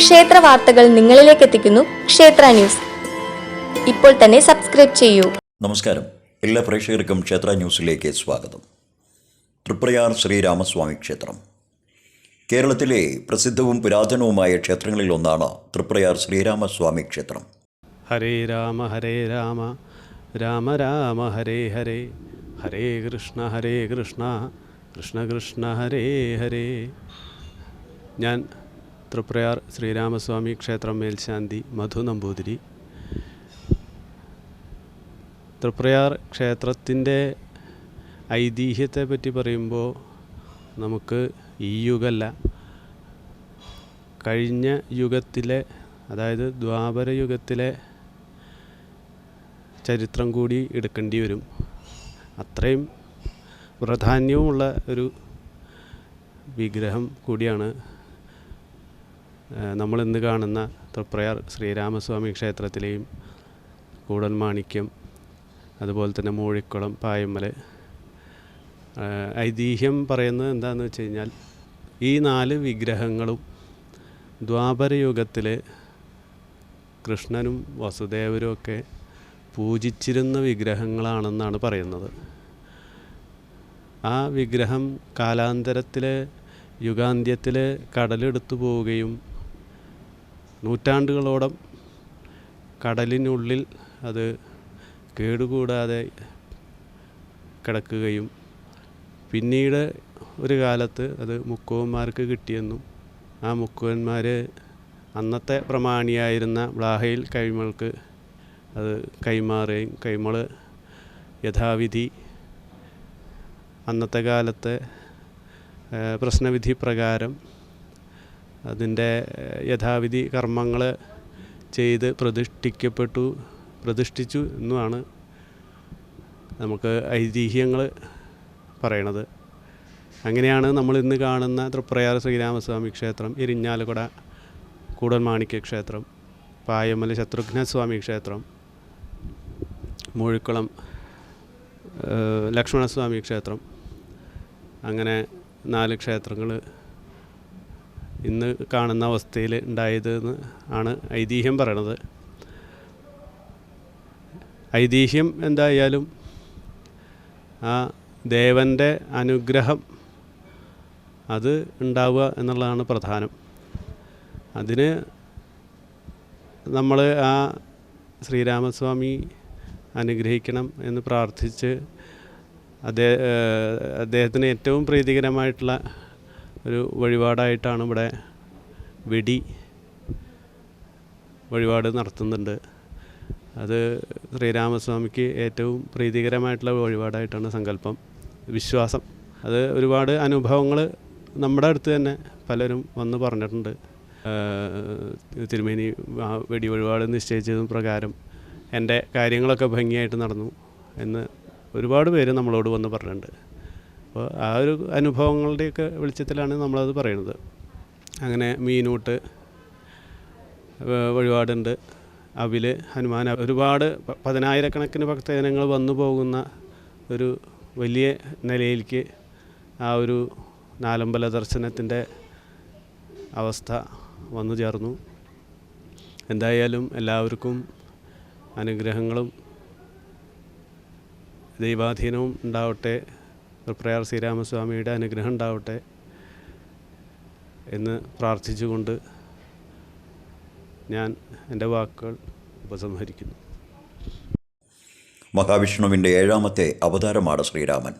ക്ഷേത്ര വാർത്തകൾ നിങ്ങളിലേക്ക് എത്തിക്കുന്നു ക്ഷേത്ര ന്യൂസ്. ഇപ്പോൾ തന്നെ സബ്സ്ക്രൈബ് ചെയ്യൂ. നമസ്കാരം. എല്ലാ പ്രേക്ഷകർക്കും ക്ഷേത്ര ന്യൂസിലേക്ക് സ്വാഗതം. തൃപ്രയാർ ശ്രീരാമസ്വാമി ക്ഷേത്രം. കേരളത്തിലെ പ്രസിദ്ധവും പുരാതനവുമായ ക്ഷേത്രങ്ങളിൽ ഒന്നാണ് തൃപ്രയാർ ശ്രീരാമസ്വാമി ക്ഷേത്രം. ഹരേ രാമ ഹരേ രാമ. രാമ രാമ ഹരേ ഹരേ. ഹരേ കൃഷ്ണ ഹരേ കൃഷ്ണ. കൃഷ്ണ കൃഷ്ണ ഹരേ ഹരേ. ഞാൻ തൃപ്രയാർ ശ്രീരാമസ്വാമി ക്ഷേത്രം മേൽശാന്തി മധു നമ്പൂതിരി. തൃപ്രയാർ ക്ഷേത്രത്തിന്റെ ഐതിഹ്യത്തെ പറ്റി പറയുമ്പോൾ നമുക്ക് ഈ യുഗമല്ല. കഴിഞ്ഞ യുഗത്തിലെ അതായത് ദ്വാപര യുഗത്തിലെ ചരിത്രം കൂടി എടുക്കേണ്ടി വരും. അത്രയും പ്രാധാന്യവുമുള്ള ഒരു വിഗ്രഹം കൂടിയാണ് നമ്മൾ ഇന്ന് കാണുന്ന തൃപ്രയാർ ശ്രീരാമസ്വാമി ക്ഷേത്രത്തിലെയും കൂടൽ മാണിക്യം അതുപോലെ തന്നെ മൂഴിക്കുളം പായമ്മൽ ഐതിഹ്യം പറയുന്നത് എന്താണെന്ന് വെച്ച് കഴിഞ്ഞാൽ ഈ നാല് വിഗ്രഹങ്ങളും ദ്വാപരയുഗത്തിൽ കൃഷ്ണനും വസുദേവരും ഒക്കെ പൂജിച്ചിരുന്ന വിഗ്രഹങ്ങളാണെന്നാണ് പറയുന്നത്. ആ വിഗ്രഹം കാലാന്തരത്തിൽ യുഗാന്ത്യത്തിൽ കടലെടുത്തു പോവുകയും നൂറ്റാണ്ടുകളോളം കടലിനുള്ളിൽ അത് കേടുകൂടാതെ കിടക്കുകയും പിന്നീട് ഒരു കാലത്ത് അത് മുക്കുവന്മാർക്ക് കിട്ടിയെന്നും ആ മുക്കുവന്മാർ അന്നത്തെ പ്രമാണിയായിരുന്ന ബ്ലാഹയിൽ കൈമൾക്ക് അത് കൈമാറുകയും കൈമൾ യഥാവിധി അന്നത്തെ കാലത്തെ പ്രശ്നവിധി പ്രകാരം അതിന്റെ യഥാവിധി കർമ്മങ്ങൾ ചെയ്ത് പ്രതിഷ്ഠിക്കപ്പെട്ടു പ്രതിഷ്ഠിച്ചു എന്നുമാണ് നമുക്ക് ഐതിഹ്യങ്ങൾ പറയണത്. അങ്ങനെയാണ് നമ്മൾ ഇന്ന് കാണുന്ന തൃപ്രയാർ ശ്രീരാമസ്വാമി ക്ഷേത്രം ഇരിഞ്ഞാലക്കുട കൂടൽമാണിക്യ ക്ഷേത്രം പായമല ശത്രുഘ്നസ്വാമി ക്ഷേത്രം മൂഴിക്കുളം ലക്ഷ്മണസ്വാമി ക്ഷേത്രം അങ്ങനെ നാല് ക്ഷേത്രങ്ങൾ ഇന്ന് കാണുന്ന അവസ്ഥയിൽ ഉണ്ടായതെന്ന് ആണ് ഐതിഹ്യം പറയണത്. ഐതിഹ്യം എന്തായാലും ആ ദേവന്റെ അനുഗ്രഹം അത് ഉണ്ടാവുക എന്നുള്ളതാണ് പ്രധാനം. അതിന് നമ്മൾ ആ ശ്രീരാമസ്വാമി അനുഗ്രഹിക്കണം എന്ന് പ്രാർത്ഥിച്ച് അദ്ദേഹ അദ്ദേഹത്തിന് ഏറ്റവും പ്രീതികരമായിട്ടുള്ള ഒരു വഴിപാടായിട്ടാണ് ഇവിടെ വെടി വഴിപാട് നടത്തുന്നുണ്ട്. അത് ശ്രീരാമസ്വാമിക്ക് ഏറ്റവും പ്രീതികരമായിട്ടുള്ള വഴിപാടായിട്ടാണ് സങ്കല്പം. വിശ്വാസം. അത് ഒരുപാട് അനുഭവങ്ങൾ നമ്മുടെ അടുത്ത് തന്നെ പലരും വന്ന് പറഞ്ഞിട്ടുണ്ട്. തിരുമേനി ആ വെടി വഴിപാട് നിശ്ചയിച്ചതും പ്രകാരം എന്റെ കാര്യങ്ങളൊക്കെ ഭംഗിയായിട്ട് നടന്നു എന്ന് ഒരുപാട് പേര് നമ്മളോട് വന്ന് പറഞ്ഞിട്ടുണ്ട്. അപ്പോൾ ആ ഒരു അനുഭവങ്ങളുടെയൊക്കെ വെളിച്ചത്തിലാണ് നമ്മളത് പറയുന്നത്. അങ്ങനെ മീനൂട്ട് വഴിപാടുണ്ട്. അവിൽ ഹനുമാൻ ഒരുപാട് പതിനായിരക്കണക്കിന് ഭക്തജനങ്ങൾ വന്നു പോകുന്ന ഒരു വലിയ നിലയിലേക്ക് ആ ഒരു നാലമ്പല ദർശനത്തിന്റെ അവസ്ഥ വന്നു ചേർന്നു. എന്തായാലും എല്ലാവർക്കും അനുഗ്രഹങ്ങളും ദൈവാധീനവും ഉണ്ടാവട്ടെ. പ്രയാർ ശ്രീരാമസ്വാമിയുടെ അനുഗ്രഹം ഉണ്ടാവട്ടെ എന്ന് പ്രാർത്ഥിച്ചുകൊണ്ട് ഞാൻ എന്റെ വാക്കുകൾ ഉപസംഹരിക്കുന്നു. മഹാവിഷ്ണുവിന്റെ ഏഴാമത്തെ അവതാരമാണ് ശ്രീരാമൻ.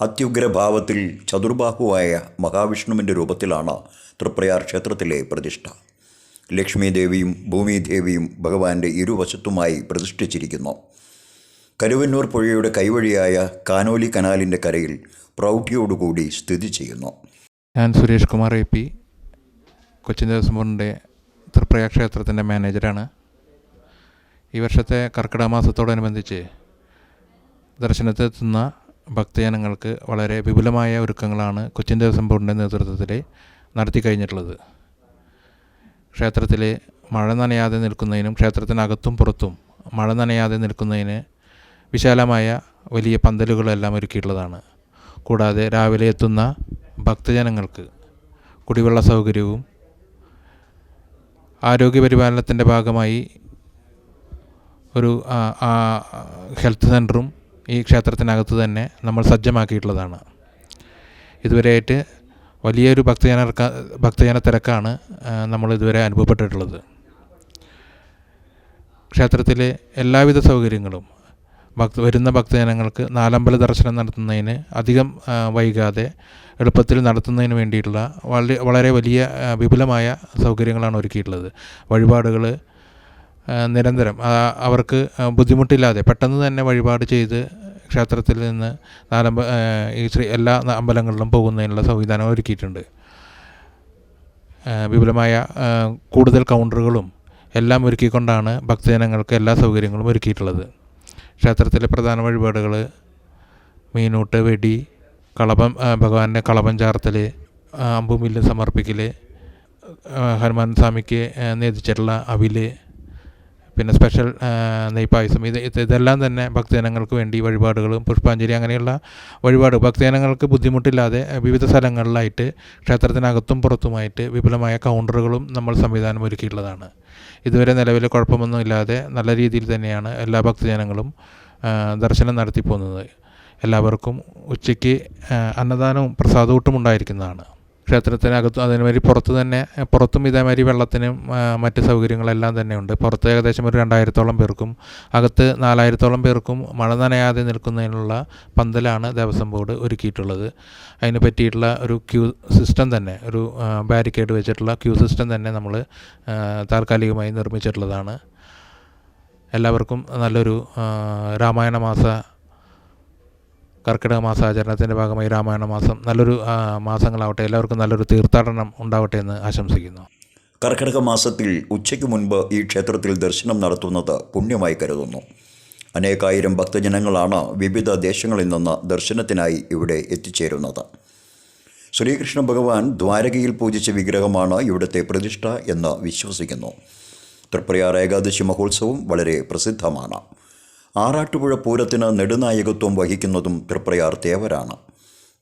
അത്യുഗ്രഭാവത്തിൽ ചതുർബാഹുവായ മഹാവിഷ്ണുവിന്റെ രൂപത്തിലാണ് തൃപ്രയാർ ക്ഷേത്രത്തിലെ പ്രതിഷ്ഠ. ലക്ഷ്മി ദേവിയും ഭൂമിദേവിയും ഭഗവാന്റെ ഇരുവശത്തുമായി പ്രതിഷ്ഠിച്ചിരിക്കുന്നു. കരുവന്നൂർ പുഴയുടെ കൈവഴിയായ കാനോലി കനാലിന്റെ കരയിൽ പ്രൗഢിയോടുകൂടി സ്ഥിതി ചെയ്യുന്നു. ഞാൻ സുരേഷ് കുമാർ എ പി കൊച്ചിൻ ദേവസ്വം തൃപ്രയാ ക്ഷേത്രത്തിന്റെ മാനേജറാണ് ഈ വർഷത്തെ കർക്കിടക മാസത്തോടനുബന്ധിച്ച് ദർശനത്തെത്തുന്ന ഭക്തജനങ്ങൾക്ക് വളരെ വിപുലമായ ഒരുക്കങ്ങളാണ് കൊച്ചിൻ ദേവസ്വം ബോർഡിന്റെ നേതൃത്വത്തിൽ നടത്തി കഴിഞ്ഞിട്ടുള്ളത്. ക്ഷേത്രത്തിൽ മഴ നനയാതെ നിൽക്കുന്നതിനും ക്ഷേത്രത്തിനകത്തും പുറത്തും മഴ നനയാതെ നിൽക്കുന്നതിന് വിശാലമായ വലിയ പന്തലുകളെല്ലാം ഒരുക്കിയിട്ടുള്ളതാണ്. കൂടാതെ രാവിലെ എത്തുന്ന ഭക്തജനങ്ങൾക്ക് കുടിവെള്ള സൗകര്യവും ആരോഗ്യപരിപാലനത്തിന്റെ ഭാഗമായി ഒരു ഹെൽത്ത് സെന്ററും ഈ ക്ഷേത്രത്തിനകത്ത് തന്നെ നമ്മൾ സജ്ജമാക്കിയിട്ടുള്ളതാണ്. ഇതുവരെയായിട്ട് വലിയൊരു ഭക്തജന ഭക്തജന തിരക്കാണ് നമ്മൾ ഇതുവരെ അനുഭവപ്പെട്ടിട്ടുള്ളത്. ക്ഷേത്രത്തിലെ എല്ലാവിധ സൗകര്യങ്ങളും ഭക്ത വരുന്ന ഭക്തജനങ്ങൾക്ക് നാലമ്പല ദർശനം നടത്തുന്നതിന് അധികം വൈകാതെ എളുപ്പത്തിൽ നടത്തുന്നതിന് വേണ്ടിയിട്ടുള്ള വളരെ വളരെ വലിയ വിപുലമായ സൗകര്യങ്ങളാണ് ഒരുക്കിയിട്ടുള്ളത്. വഴിപാടുകൾ നിരന്തരം അവർക്ക് ബുദ്ധിമുട്ടില്ലാതെ പെട്ടെന്ന് തന്നെ വഴിപാട് ചെയ്ത് ക്ഷേത്രത്തിൽ നിന്ന് നാലമ്പ ഈ ശ്രീ എല്ലാ അമ്പലങ്ങളിലും പോകുന്നതിനുള്ള സംവിധാനം ഒരുക്കിയിട്ടുണ്ട്. വിപുലമായ കൂടുതൽ കൗണ്ടറുകളും എല്ലാം ഒരുക്കിക്കൊണ്ടാണ് ഭക്തജനങ്ങൾക്ക് എല്ലാ സൗകര്യങ്ങളും ഒരുക്കിയിട്ടുള്ളത്. ക്ഷേത്രത്തിലെ പ്രധാന വഴിപാടുകൾ മീനൂട്ട് വെടി കളഭം ഭഗവാന്റെ കളഭം ചാർത്തൽ അമ്പുമില്ല് സമർപ്പിക്കൽ ഹനുമാൻ സ്വാമിക്ക് നേദിച്ചിട്ടുള്ള അവിൽ പിന്നെ സ്പെഷ്യൽ നെയ്പായസം. ഇത് ഇത് ഇതെല്ലാം തന്നെ ഭക്തജനങ്ങൾക്ക് വേണ്ടി വഴിപാടുകളും പുഷ്പാഞ്ജലി അങ്ങനെയുള്ള വഴിപാട്. ഭക്തജനങ്ങൾക്ക് ബുദ്ധിമുട്ടില്ലാതെ വിവിധ സ്ഥലങ്ങളിലായിട്ട് ക്ഷേത്രത്തിനകത്തും പുറത്തുമായിട്ട് വിപുലമായ കൗണ്ടറുകളും നമ്മൾ സംവിധാനം ഒരുക്കിയിട്ടുള്ളതാണ്. ഇതുവരെ നിലവിൽ കുഴപ്പമൊന്നുമില്ലാതെ നല്ല രീതിയിൽ തന്നെയാണ് എല്ലാ ഭക്തജനങ്ങളും ദർശനം നടത്തി പോകുന്നത് എല്ലാവർക്കും ഉച്ചയ്ക്ക് അന്നദാനവും പ്രസാദൂട്ടും ഉണ്ടായിരിക്കുന്നതാണ് ക്ഷേത്രത്തിനകത്ത് അതേമാതിരി പുറത്ത് തന്നെ പുറത്തും ഇതേമാതിരി വെള്ളത്തിനും മറ്റ് സൗകര്യങ്ങളെല്ലാം തന്നെ ഉണ്ട് പുറത്ത് ഏകദേശം ഒരു രണ്ടായിരത്തോളം പേർക്കും അകത്ത് നാലായിരത്തോളം പേർക്കും മഴ നനയാതെ നിൽക്കുന്നതിനുള്ള പന്തലാണ് ദേവസ്വം ബോർഡ് ഒരുക്കിയിട്ടുള്ളത്. അതിന് പറ്റിയിട്ടുള്ള ഒരു ക്യൂ സിസ്റ്റം തന്നെ ഒരു ബാരിക്കേഡ് വെച്ചിട്ടുള്ള ക്യൂ സിസ്റ്റം തന്നെ നമ്മൾ താൽക്കാലികമായി നിർമ്മിച്ചിട്ടുള്ളതാണ്. എല്ലാവർക്കും നല്ലൊരു രാമായണ മാസ കർക്കിടക മാസാചരണത്തിന്റെ ഭാഗമായി രാമായണ മാസം നല്ലൊരു മാസങ്ങളാവട്ടെ എല്ലാവർക്കും നല്ലൊരു തീർത്ഥാടനം ഉണ്ടാവട്ടെ എന്ന് ആശംസിക്കുന്നു. കർക്കിടക മാസത്തിൽ ഉച്ചയ്ക്ക് മുൻപ് ഈ ക്ഷേത്രത്തിൽ ദർശനം നടത്തുന്നത് പുണ്യമായി കരുതുന്നു. അനേകായിരം ഭക്തജനങ്ങളാണ് വിവിധ ദേശങ്ങളിൽ നിന്ന് ദർശനത്തിനായി ഇവിടെ എത്തിച്ചേരുന്നത്. ശ്രീകൃഷ്ണ ഭഗവാൻ ദ്വാരകയിൽ പൂജിച്ച വിഗ്രഹമാണ് ഇവിടുത്തെ പ്രതിഷ്ഠ എന്ന് വിശ്വസിക്കുന്നു. തൃപ്രയാർ ഏകാദശി മഹോത്സവം വളരെ പ്രസിദ്ധമാണ്. ആറാട്ടുപുഴ പൂരത്തിന് നെടുനായകത്വം വഹിക്കുന്നതും തൃപ്രയാർ തേവരാണ്.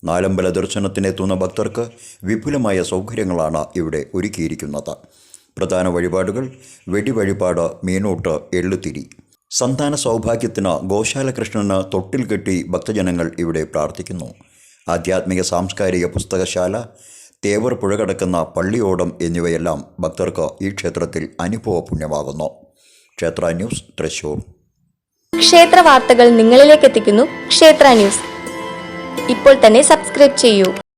നാലമ്പല ദർശനത്തിനെത്തുന്ന ഭക്തർക്ക് വിപുലമായ സൗകര്യങ്ങളാണ് ഇവിടെ ഒരുക്കിയിരിക്കുന്നത്. പ്രധാന വഴിപാടുകൾ വെടിവഴിപാട് മീനൂട്ട് എള്ളുതിരി. സന്താന സൗഭാഗ്യത്തിന് ഗോശാലകൃഷ്ണന് തൊട്ടിൽ കെട്ടി ഭക്തജനങ്ങൾ ഇവിടെ പ്രാർത്ഥിക്കുന്നു. ആധ്യാത്മിക സാംസ്കാരിക പുസ്തകശാല തേവർ പുഴ കടക്കുന്ന പള്ളിയോടം എന്നിവയെല്ലാം ഭക്തർക്ക് ഈ ക്ഷേത്രത്തിൽ അനുഭവ അനുഭവപുണ്യമാകുന്നു. ക്ഷേത്ര ന്യൂസ് തൃശൂർ. ക്ഷേത്ര വാർത്തകൾ നിങ്ങളിലേക്ക് എത്തിക്കുന്നു. ക്ഷേത്ര ന്യൂസ്. ഇപ്പോൾ തന്നെ സബ്സ്ക്രൈബ് ചെയ്യൂ.